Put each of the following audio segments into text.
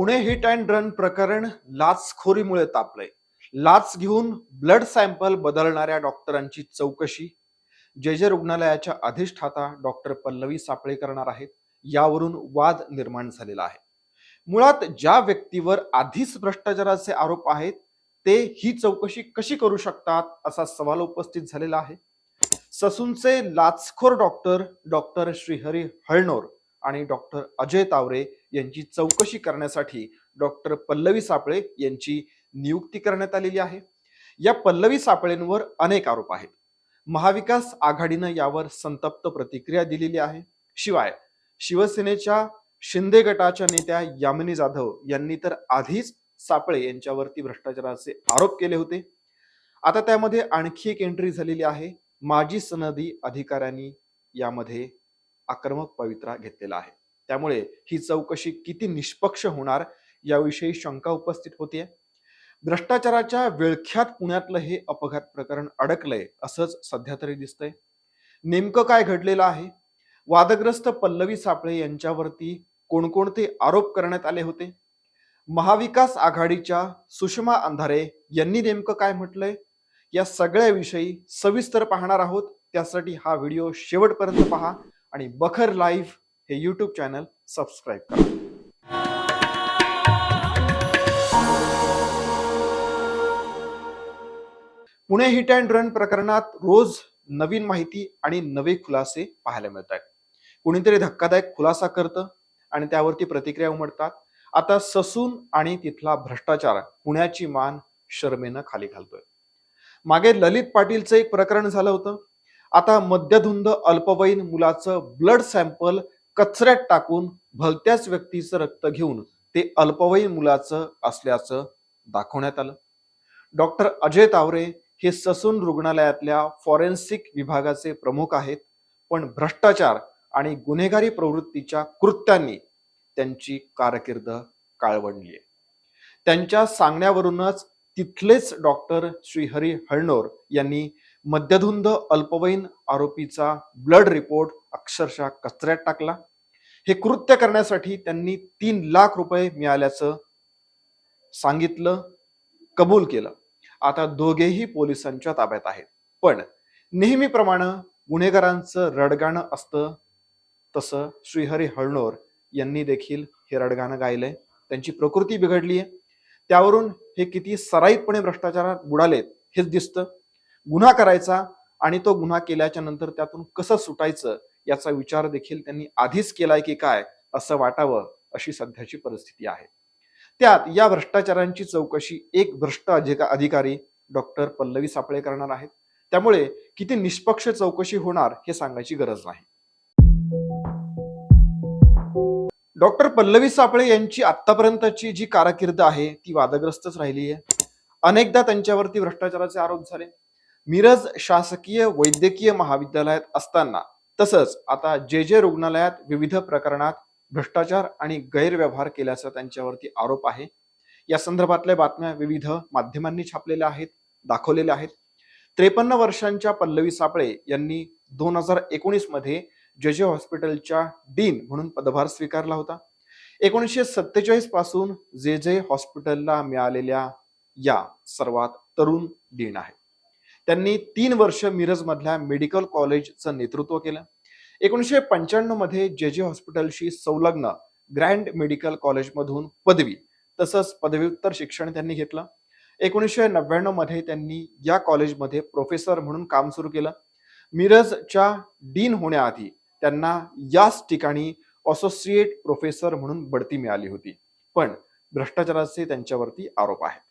Pune hit and run प्रकरण लाचखोरीमुळे तापलंय. लाच घेऊन ब्लड सॅम्पल बदलणाऱ्या डॉक्टरांची चौकशी. जे जे रुग्णालयाच्या अधिष्ठाता डॉक्टर पल्लवी सापळे करणार आहेत. यावरून वाद निर्माण झालेला आहे. मुळात ज्या व्यक्तीवर आधीच भ्रष्टाचाराचे आरोप आहेत ते ही चौकशी कशी करू शकतात असा सवाल उपस्थित झालेला आहे. ससूनचे लाचखोर डॉक्टर डॉक्टर श्रीहरी हळनोर आणि डॉक्टर अजय तावरे यांची चौकशी करण्यासाठी डॉक्टर पल्लवी सापळे यांची नियुक्ती करण्यात आलेली आहे. या पल्लवी सापळेंवर अनेक आरोप आहेत. महाविकास आघाडीनं यावर संतप्त प्रतिक्रिया दिलेली आहे. शिवाय शिवसेनेच्या शिंदे गटाच्या नेत्या यामिनी जाधव यांनी तर आधीच सापळे यांच्यावरती भ्रष्टाचाराचे आरोप केले होते. आता त्यामध्ये आणखी एक एंट्री झालेली आहे. माजी सनदी अधिकाऱ्यांनी यामध्ये आक्रमक पवित्रा घेतलेला आहे. त्यामुळे ही चौकशी किती निष्पक्ष होणार याविषयी शंका उपस्थित होतीये. भ्रष्टाचाराच्या विळख्यात पुण्यातलं हे अपघात प्रकरण अडकलंय असंच सध्या तरी दिसतंय. नेमकं काय घडलेलं आहे? वादग्रस्त पल्लवी सापळे यांच्यावरती कोणकोणते आरोप करण्यात आले होते? महाविकास आघाडीच्या सुषमा अंधारे यांनी नेमकं काय म्हटलंय? या सगळ्याविषयी सविस्तर पाहणार आहोत. त्यासाठी हा व्हिडिओ शेवटपर्यंत पहा आणि बखर लाईव्ह हे यूट्यूब चॅनल सबस्क्राईब करा. पुणे हिट अँड रन प्रकरणात रोज नवीन माहिती आणि नवे खुलासे पाहायला मिळत आहेत कुणीतरी धक्कादायक खुलासा करतं आणि त्यावरती प्रतिक्रिया उमटतात. आता ससून आणि तिथला भ्रष्टाचार पुण्याची मान शर्मेनं खाली घालतोय. मागे ललित पाटीलचं एक प्रकरण झालं होतं. आता मद्यधुंद अल्पवयीन मुलाचं ब्लड सॅम्पल कचऱ्यात टाकून भलत्याच व्यक्तीचं रक्त घेऊन ते अल्पवयीन मुलाचं असल्याचं दाखवण्यात आलं. डॉक्टर अजय तावरे हे ससून रुग्णालयातल्या फॉरेन्सिक विभागाचे प्रमुख आहेत पण भ्रष्टाचार आणि गुन्हेगारी प्रवृत्तीच्या कृत्यांनी त्यांची कारकीर्द काळवंडली आहे त्यांच्या सांगण्यावरूनच तिथलेच डॉक्टर श्रीहरी हळनोर यांनी मध्यधुंद अल्पवयीन आरोपीचा ब्लड रिपोर्ट अक्षरशः कचऱ्यात टाकला. हे कृत्य करण्यासाठी त्यांनी तीन लाख रुपये मिळाल्याचं सांगितलं कबूल केलं. आता दोघेही पोलिसांच्या ताब्यात आहेत. पण नेहमीप्रमाणे गुन्हेगारांचं रडगाणं असतं. तसं श्रीहरी हळणोर यांनी देखील हे रडगाणं गायलंय. त्यांची प्रकृती बिघडली आहे त्यावरून हे किती सराईतपणे भ्रष्टाचारात बुडालेत हेच दिसतं. गुन्हा करायचा आणि तो गुन्हा केल्याच्यानंतर त्यातून कसं सुटायचं याचा विचार देखील त्यांनी आधीच केलाय की काय असं वाटावं अशी सध्याची परिस्थिती आहे. त्यात या भ्रष्टाचारांची चौकशी एक भ्रष्ट अधिकारी डॉक्टर पल्लवी सापळे करणार आहेत. त्यामुळे किती निष्पक्ष चौकशी होणार हे सांगायची गरज नाही. डॉक्टर पल्लवी सापळे यांची आतापर्यंतची जी कारकीर्द आहे ती वादग्रस्तच राहिली आहे. अनेकदा त्यांच्यावरती भ्रष्टाचाराचे आरोप झाले. मिरज शासकीय वैद्यकीय महाविद्यालयात असताना तसंच आता जे जे रुग्णालयात विविध प्रकरणात भ्रष्टाचार आणि गैरव्यवहार केल्याचा त्यांच्यावरती आरोप आहे या संदर्भातल्या बातम्या विविध माध्यमांनी छापलेल्या आहेत दाखवलेल्या आहेत. त्रेपन्न वर्षांच्या पल्लवी सापळे यांनी दोन हजार एकोणीसमध्ये जे जे हॉस्पिटलच्या डीन म्हणून पदभार स्वीकारला होता. एकोणीसशे सत्तेचाळीसपासून जे जे हॉस्पिटलला मिळालेल्या या सर्वात तरुण डीन आहे त्यांनी तीन वर्ष मिरजमधल्या मेडिकल कॉलेजचं नेतृत्व केलं. एकोणीसशे पंच्याण्णवमध्ये जे जे हॉस्पिटलशी संलग्न ग्रँड मेडिकल कॉलेजमधून पदवी तसंच पदव्युत्तर शिक्षण त्यांनी घेतलं. एकोणीसशे नव्याण्णवमध्ये त्यांनी या कॉलेजमध्ये प्रोफेसर म्हणून काम सुरू केलं. मिरजच्या डीन होण्याआधी त्यांना याच ठिकाणी असोसिएट प्रोफेसर म्हणून बढती मिळाली होती. पण भ्रष्टाचाराचे त्यांच्यावरती आरोप आहेत.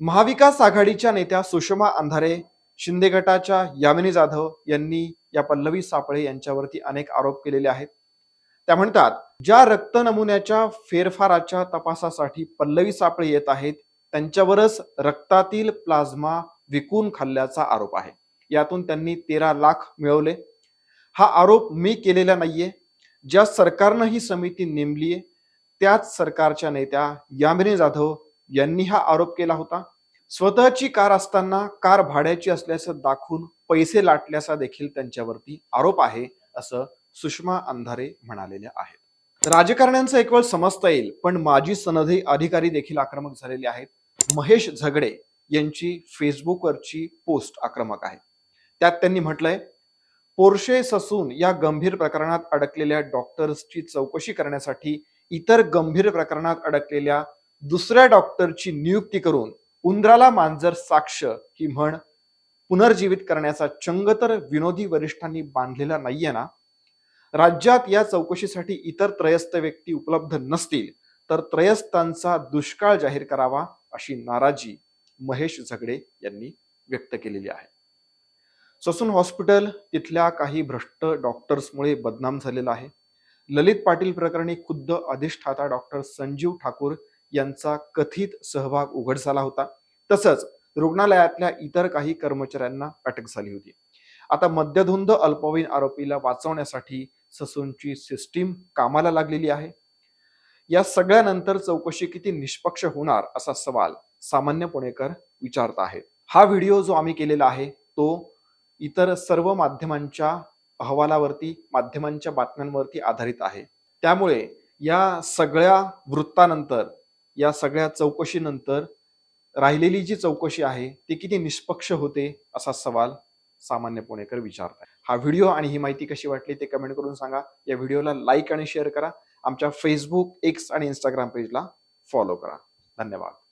महाविकास आघाडीच्या नेत्या सुषमा अंधारे शिंदे गटाच्या यामिनी जाधव यांनी या पल्लवी सापळे यांच्यावरती अनेक आरोप केलेले आहेत. त्या म्हणतात ज्या रक्त नमुन्याच्या फेरफाराच्या तपासासाठी पल्लवी सापळे येत आहेत त्यांच्यावरच रक्तातील प्लाझ्मा विकून खाल्ल्याचा आरोप आहे. यातून त्यांनी तेरा लाख मिळवले. हा आरोप मी केलेला नाहीये. ज्या सरकारनं ही समिती नेमलीये त्याच सरकारच्या नेत्या यामिनी जाधव यांनी हा आरोप केला होता. स्वतःची कार असताना कार भाड्याची असल्याचं दाखवून पैसे लाटल्याचा देखील त्यांच्यावरती आरोप आहे असं सुषमा अंधारे म्हणालेल्या आहेत. राजकारण्यांचं एक वेळ समजता येईल पण माजी सनदी अधिकारी देखील आक्रमक झालेले आहेत. महेश झगडे यांची फेसबुकवरची पोस्ट आक्रमक आहे. त्यात त्यांनी म्हटलंय पोर्शे ससून या गंभीर प्रकरणात अडकलेल्या डॉक्टर्सची चौकशी करण्यासाठी इतर गंभीर प्रकरणात अडकलेल्या दुसऱ्या डॉक्टरची नियुक्ती करून उंदराला मांजर साक्ष ही म्हण पुनर्जीवित करण्याचा चंग तर विनोदी वरिष्ठांनी बांधलेला नाहीये ना? राज्यात या चौकशीसाठी इतर त्रयस्थ व्यक्ती उपलब्ध नसतील तर त्रयस्थांचा दुष्काळ जाहीर करावा अशी नाराजी महेश झगडे यांनी व्यक्त केलेली आहे. ससून हॉस्पिटल तिथल्या काही भ्रष्ट डॉक्टर्समुळे बदनाम झालेला आहे. ललित पाटील प्रकरणी खुद्द अधिष्ठाता डॉक्टर संजीव ठाकूर यांचा कथित सहभाग उघड झाला होता. तसंच रुग्णालयातल्या इतर काही कर्मचाऱ्यांना अटक झाली होती. आता मद्यधुंद अल्पवयीन आरोपीला वाचवण्यासाठी ससूनची सिस्टीम कामाला लागलेली आहे. या सगळ्यानंतर चौकशी किती निष्पक्ष होणार असा सवाल सामान्य पुणेकर विचारत आहेत. हा व्हिडिओ जो आम्ही केलेला आहे तो इतर सर्व माध्यमांच्या अहवालावरती माध्यमांच्या बातम्यांवरती आधारित आहे. त्यामुळे या सगळ्या वृत्तानंतर या सगळ्या चौकशीनंतर राहिलेली जी चौकशी आहे ती किती निष्पक्ष होते असा सवाल सामान्य पुणेकर विचारताय हा व्हिडिओ आणि ही माहिती कशी वाटली ते कमेंट करून सांगा. या व्हिडिओला लाईक आणि शेअर करा. आमच्या फेसबुक एक्स आणि इंस्टाग्राम पेजला फॉलो करा. धन्यवाद.